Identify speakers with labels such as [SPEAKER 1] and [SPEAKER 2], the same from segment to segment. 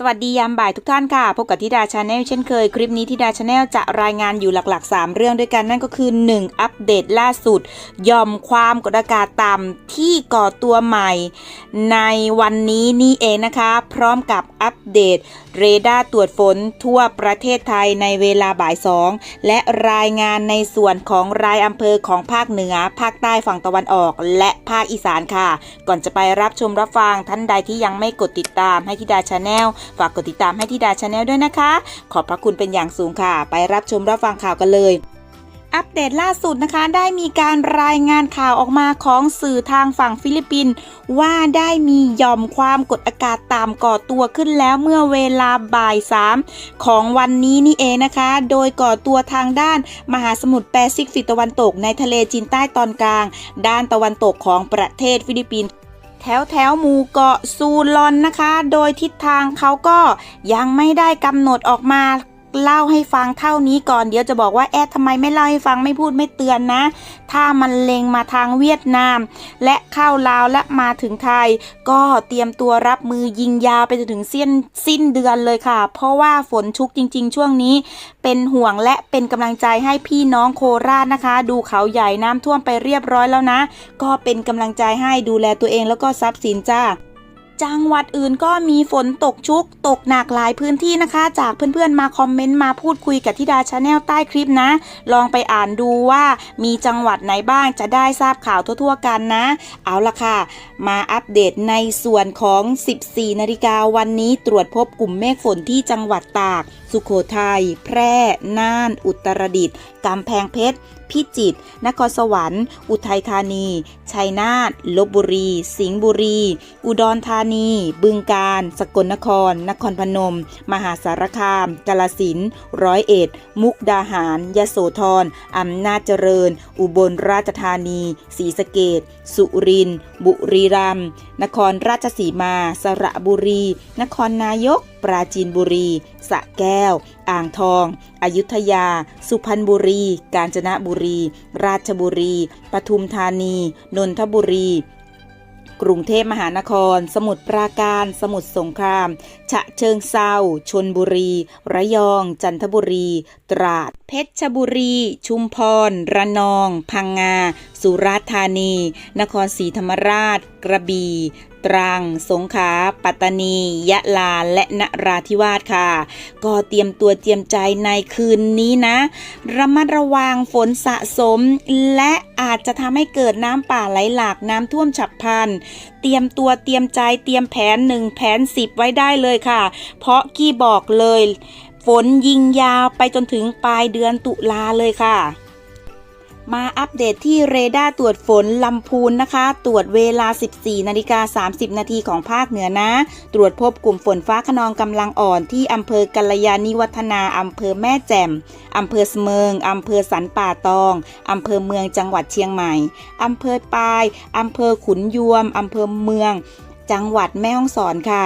[SPEAKER 1] สวัสดียามบ่ายทุกท่านค่ะ พบกับธิดาชาแนลเช่นเคย คลิปนี้ธิดาชาแนลจะรายงานอยู่หลักๆ 3 เรื่องด้วยกันนั่นก็คือ 1. อัปเดตล่าสุด ยอมความกดอากาศต่ำที่ก่อตัวใหม่ ในวันนี้นี่เองนะคะ พร้อมกับอัปเดต เรดาร์ตรวจฝนทั่วประเทศไทยในเวลาบ่าย 2 และรายงานในส่วนของรายอำเภอของภาคเหนือ ภาคใต้ฝั่งตะวันออก และภาคอีสานค่ะ ก่อนจะไปรับชมรับฟังท่านใดที่ยังไม่กดติดตามให้ธิดาชาแนลฝากกดติดตามให้ธิดาชาแนลด้วยนะคะ ขอบพระคุณเป็นอย่างสูงค่ะ ไปรับชมรับฟังข่าวกันเลยอัปเดตล่าสุดนะคะ ได้มีการรายงานข่าวออกมาของสื่อทางฝั่งฟิลิปปินส์ว่าได้มีหย่อมความกดอากาศต่ำก่อตัวขึ้นแล้วเมื่อเวลาบ่ายสามของวันนี้นี่เองนะคะ โดยก่อตัวทางด้านมหาสมุทรแปซิฟิกตะวันตกในทะเลจีนใต้ตอนกลาง ด้านตะวันตกของประเทศฟิลิปปินส์ แถวแถวหมู่เกาะซูลอนนะคะ โดยทิศทางเขาก็ยังไม่ได้กำหนดออกมา เล่าให้ฟังเท่านี้ก่อนเดี๋ยวจะบอกว่าแอดทำไมไม่เล่าให้ฟังไม่พูดไม่เตือนนะ ถ้ามันเล็งมาทางเวียดนาม และเข้าลาวและมาถึงไทย ก็เตรียมตัวรับมือยิงยาวไปจนถึงเส้นสิ้นเดือนเลยค่ะ เพราะว่าฝนชุกจริง ๆ ช่วงนี้ เป็นห่วงและเป็นกำลังใจให้พี่น้องโคราชนะคะ ดูเขาใหญ่น้ำท่วมไปเรียบร้อยแล้วนะ ก็เป็นกำลังใจให้ดูแลตัวเองแล้วก็ทรัพย์สินจ้า จังหวัดอื่นก็มีฝนตกชุก ตกหนักหลายพื้นที่นะคะ จากเพื่อนๆมาคอมเมนต์มาพูดคุยกับทิดาชาแนลใต้คลิปนะ ลองไปอ่านดูว่ามีจังหวัดไหนบ้างจะได้ทราบข่าวทั่วๆกันนะ เอาละค่ะ มาอัปเดตในส่วนของ 14 นาฬิกาวันนี้ตรวจพบกลุ่มเมฆฝนที่จังหวัดตาก สุโขทัย แพร่ น่าน อุตรดิตถ์กำแพงเพชร พิจิตร นครสวรรค์ อุทัยธานี ชัยนาท ลบบุรี สิงห์บุรี อุดรธานี บึงกาฬ สกลนคร นครพนม มหาสารคาม กาลสินธุ์ร้อยเอ็ด มุกดาหาร ยโสธร อำนาจเจริญ อุบลราชธานี ศรีสะเกดสุรินทร์บุรีรัมย์ นครราชสีมา สระบุรี นครนายก ปราจีนบุรี สะแก้ว อ่างทอง อยุธยา สุพรรณบุรี กาญจนบุรี ราชบุรี ปทุมธานี นนทบุรี กรุงเทพมหานคร สมุทรปราการ สมุทรสงคราม ฉะเชิงเซาชนบุรี ระยอง จันทบุรี ตราด เพชรบุรี ชุมพร ระนอง พังงา สุราษฎร์ธานี นครศรีธรรมราช กระบี่ตรัง สงขลา ปัตตานี ยะลา และนราธิวาสค่ะ ก็เตรียมตัวเตรียมใจในคืนนี้นะ ระมัดระวังฝนสะสม และอาจจะทำให้เกิดน้ำป่าไหลหลากน้ำท่วมฉับพลันเตรียมตัวเตรียมใจเตรียมแผนหนึ่งแผนสิบไว้ได้เลยค่ะ เพราะกี้บอกเลย ฝนยิงยาวไปจนถึงปลายเดือนตุลาเลยค่ะ มาอัปเดตที่เรดาร์ตรวจฝนลำพูนนะคะ ตรวจเวลา 14 นาฬิกา 30 นาทีของภาคเหนือนะ ตรวจพบกลุ่มฝนฟ้าขนองกำลังอ่อนที่อำเภอกัลยาณิวัฒนาอำเภอแม่แจ่มอำเภอเสมิงอำเภอสันป่าตองอำเภอเมืองจังหวัดเชียงใหม่อำเภอปายอำเภอขุนยวมอำเภอเมืองจังหวัดแม่ฮ่องสอนค่ะ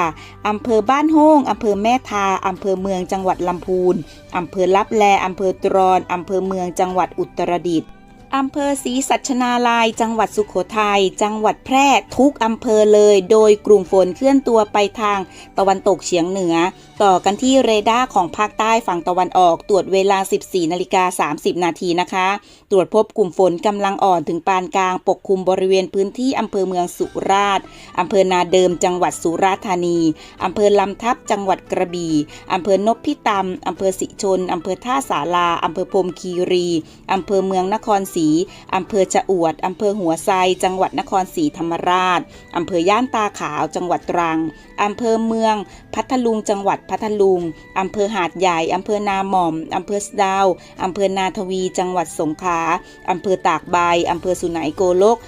[SPEAKER 1] อำเภอบ้านโฮ่งอำเภอแม่ทา อำเภอเมืองจังหวัดลำพูน อำเภอลับแล อำเภอตรอน อำเภอเมืองจังหวัดอุตรดิตถ์ อำเภอศรีสัชนาลัย จังหวัดสุขโขทัย จังหวัดแพร่ ทุกอำเภอเลย โดยกลุ่มฝนเคลื่อนตัวไปทางตะวันตกเฉียงเหนือ ต่อกันที่เรดาร์ของภาคใต้ฝั่งตะวันออกตรวจเวลา 14นาฬิกา30 นาทีนะคะ ตรวจพบกลุ่มฝนกำลังอ่อนถึงปานกลางปกคลุมบริเวณพื้นที่อำเภอเมืองสุราษฎร์อำเภอนาเดิมจังหวัดสุราษฎร์ธานีอำเภอลำทับจังหวัดกระบี่อำเภอนพิตำอำเภอสิชนอำเภอท่าสาราอำเภอพรมคีรีอำเภอเมืองนครศรีอำเภอจะอวดอำเภอหัวไซจังหวัดนครศรีธรรมราชอำเภอย่านตาขาวจังหวัดตรังอำเภอเมืองพัทลุงจังหวัดพัทลุงอำเภอหาดใหญ่อำเภอนาหม่อมอำเภอสดาวอำเภอนาทวี จังหวัดสงขลาอำเภอตากใบอำเภอสุไหนโกลก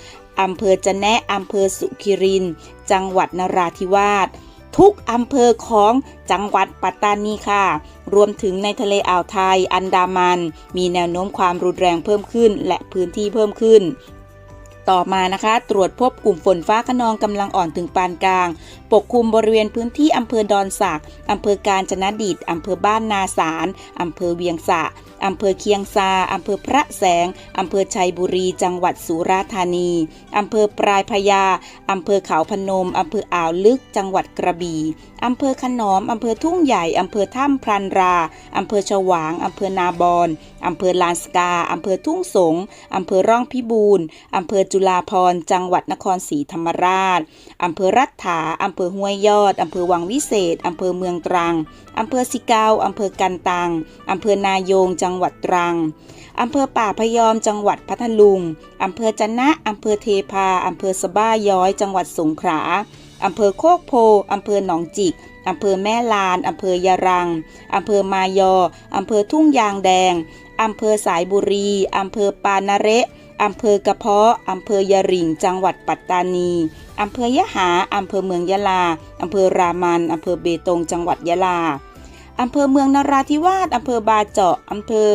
[SPEAKER 1] อำเภอจะแนะอำเภอสุขิริน จังหวัดนราธิวาสทุกอำเภอของจังหวัดปัตตานีค่ะ รวมถึงในทะเลอ่าวไทยอันดามัน มีแนวโน้มความรุนแรงเพิ่มขึ้นและพื้นที่เพิ่มขึ้น ต่อมานะคะ ตรวจพบกลุ่มฝนฟ้าขนองกำลังอ่อนถึงปานกลาง ปกคลุมบริเวณพื้นที่อำเภอดอนสักอำเภอการจนดิตอำเภอบ้านนาสารอำเภอเวียงสะ อำเภอเคียงซาอำเภอพระแสงอำเภอชัยบุรี จังหวัดสุราษฎร์ธานีอำเภอปลายพญาอำเภอเขาพนมอำเภออ่าวลึก จังหวัดกระบี่อำเภอขนอมอำเภอทุ่งใหญ่อำเภอถ้ำพรันราอำเภอฉวางอำเภอนาบอนอำเภอลานสกาอำเภอทุ่งสงอำเภอร่องพิบูรณ์อำเภอจุฬาภรจังหวัดนครศรีธรรมราชอำเภอรัตถาอำเภอห้วยยอดอำเภอวังวิเศษอำเภอเมืองตรังอำเภอสิเกาอำเภอกันตังอำเภอนายงจังงหวัดตรัง อำเภอป่าพยอม จังหวัดพัทลุง อำเภอจะนะ อำเภอเทพา อำเภอสบ้าย้อย จังหวัดสงขลา อำเภอโคกโพ อำเภอหนองจิก อำเภอแม่ลาน อำเภอยะรัง อำเภอมายอ อำเภอทุ่งยางแดง อำเภอสายบุรี อำเภอปานาเระอำเภอกระเพาะ อำเภอยะริงจังหวัดปัตตานี อำเภอยะหา อำเภอเมืองยะลา อำเภอรามัน อำเภอเบตง จังหวัดยะลา อำเภอเมืองนราธิวาสอำเภอบาเจาะอำเภอ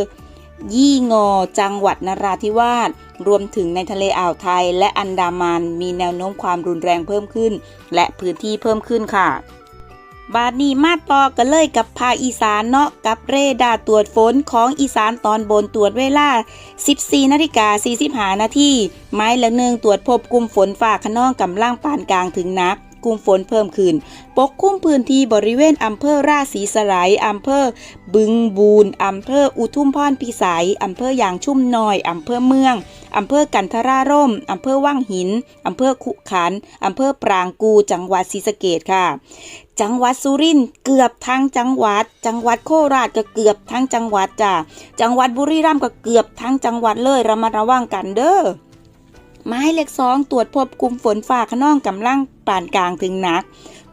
[SPEAKER 1] ยี่งอ จังหวัดนราธิวาส รวมถึงในทะเลอ่าวไทย และอันดามันมีแนวโน้มความรุนแรงเพิ่มขึ้น และพื้นที่เพิ่มขึ้นค่ะ บาดนี้มาต่อกันเลยกับภาคอีสานเนาะกับเรดาร์ตรวจฝนของอีสานตอนบนตรวจเวลา 14นาฬิกา45นาทีไม้ละหนึ่งตรวจพบกลุ่มฝนฝ่าขนองกำลังปานกลางถึงนัก กลุ่มฝนเพิ่มขึ้น ปกคลุมพื้นที่บริเวณอำเภอราศีสไลยอำเภอบึงบูนอำเภออุทุมพรพิสัยอำเภอยางชุ่มน้อยอำเภอเมืองอำเภอกันทราร่มอำเภอว่างหินอำเภอขุขันอำเภอปรางกู จังหวัดศรีสะเกดค่ะ จังหวัดสุรินทร์เกือบทั้งจังหวัด จังหวัดโคราชก็เกือบทั้งจังหวัดจ้ะจังหวัดบุรีรัมย์ก็เกือบทั้งจังหวัดเลยระมัดระวังกันเด้อ ไม้เลขสองตรวจพบกลุ่มฝนฝ่าขนองกำลังปานกลางถึงหนัก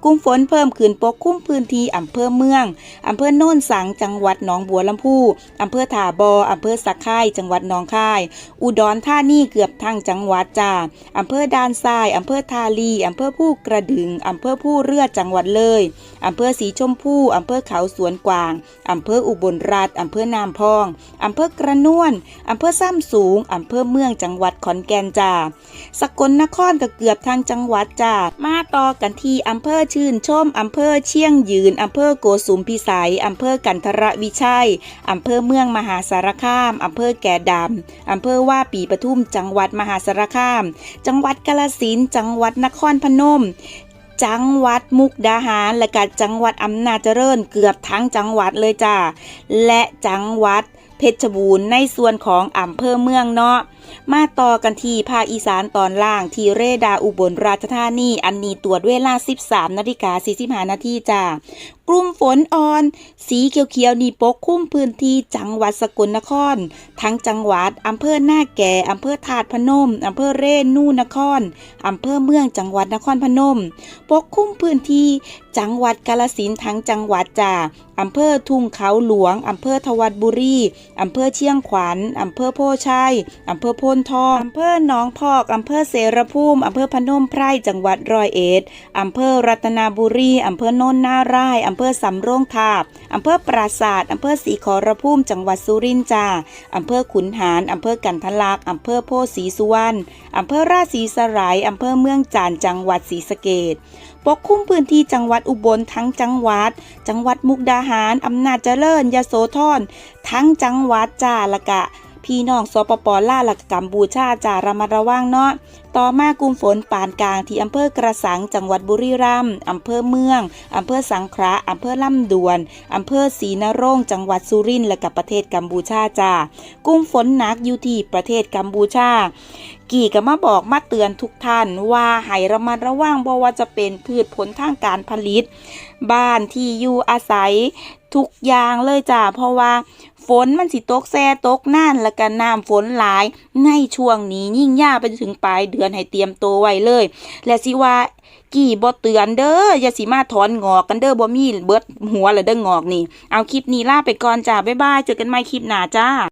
[SPEAKER 1] ลุ่มฝนเพิ่มขึ้นปกคลุมพื้นที่อำเภอเมืองอำเภอโน่นสังจังหวัดหนองบัวลำพูอำเภอถาบออำเภอสักไข่จังหวัดหนองคาย อุดรธานีเกือบทั้งจังหวัดจ้าอำเภอด่านทรายอำเภอทาลีอำเภอผู้กระดึงอำเภอผู้เรือจังหวัดเลยอำเภอสีชมพูอำเภอเขาสวนกวางอำเภออุบลราชอำเภอนามพองอำเภอกระนวนอำเภอซ้ำสูงอำเภอเมืองจังหวัดขอนแก่นจ้าสกลนครก็เกือบทางจังหวัดจ้ามาต่อกันที่อำเภอชื่นชมอำเภอเชียงยืนอำเภอโกสุมพิสัยอำเภอกันทรวิชัยอำเภอเมืองมหาสารคามอำเภอแก่ดำอำเภอว่าปีปทุมจังหวัดมหาสารคาม จังหวัดกาฬสินจังหวัดนครพนมจังหวัดมุกดาหารและก็จังหวัดอำนาจเจริญเกือบทั้งจังหวัดเลยจ้าและจังหวัด เพชรบูรณ์ในส่วนของอำเภอเมืองเนาะมาต่อกันที่ภาคอีสานตอนล่างที่เรดาอุบลราชธานี อันนี้ตรวจเวลา 13นาฬิกา45นาทีจ้ากลุ่มฝนอ่อน สีเขียวๆนี่ปกคลุมพื้นที่จังหวัดสกลนคร ทั้งจังหวัดอำเภอหน้าแก่อำเภอถาดพนมอำเภอเรนนู่นครอำเภอเมืองจังหวัดนครพนม ปกคลุมพื้นที่ จังหวัดกาฬสินธุ์ทั้งจังหวัดจ้าอำเภอทุ่งเขาหลวง อำเภอทวัดบุรี อำเภอเชียงขวัญ อำเภอโพชัย อำเภอโพนทอง อำเภอหนองพอก อำเภอเสรภูมิ อำเภอพนมไพร จังหวัดร้อยเอ็ด อำเภอรัตนบุรี อำเภอโนนนาร่าย อำเภอสำโรงทาบ อำเภอปราศาสตร์อำเภอศรีขอรภูมิ จังหวัดสุรินทร์จ้าอำเภอขุนหาร อำเภอกันทลัก อำเภอโพธิ์ศรีสุวรรณ อำเภอราชสีสลาย อำเภอเมืองจานจังหวัดศรีสะเกษ ปกคลุมพื้นที่จังหวัดอุบลทั้งจังหวัด จังหวัดมุกดาหารอำนาจเจริญยโสธรทั้งจังหวัดจ้าละกะ พี่น้องสปปล่าวและกัมพูชาจาระมัดระวังเนาะต่อมากลุ่มฝนปานกลางที่อำเภอกระสังจังหวัดบุรีรัมย์อำเภอเมืองอำเภอสังขละอำเภอลำดวนอำเภอศรีนรงจังหวัดสุรินทร์และกับประเทศกัมพูชาจ้ากลุ่มฝนหนักอยู่ที่ประเทศกัมพูชากี่ก็มาบอกมาเตือนทุกท่านว่าให้ระมัดระวังเพราะว่าจะเป็นพืชผลทางการผลิต บ้านที่อยู่อาศัยทุกอย่างเลยจ้าเพราะว่า ฝนมันสิตกแซ่ตกน่านแล้วก็น้ำฝนหลาย ในช่วงนี้ยิ่งยากไปจนถึงปลายเดือนให้เตรียมตัวไว้เลย และสิว่ากี่บ่เตือนเด้ออย่าสิมาถอนงอกกันเด้อบ่มีเบิดหัวละเด้องอกนี่ เอาคลิปนี้ลาไปก่อนจ้าบ๊ายบายเจอกันใหม่คลิปหน้าจ้า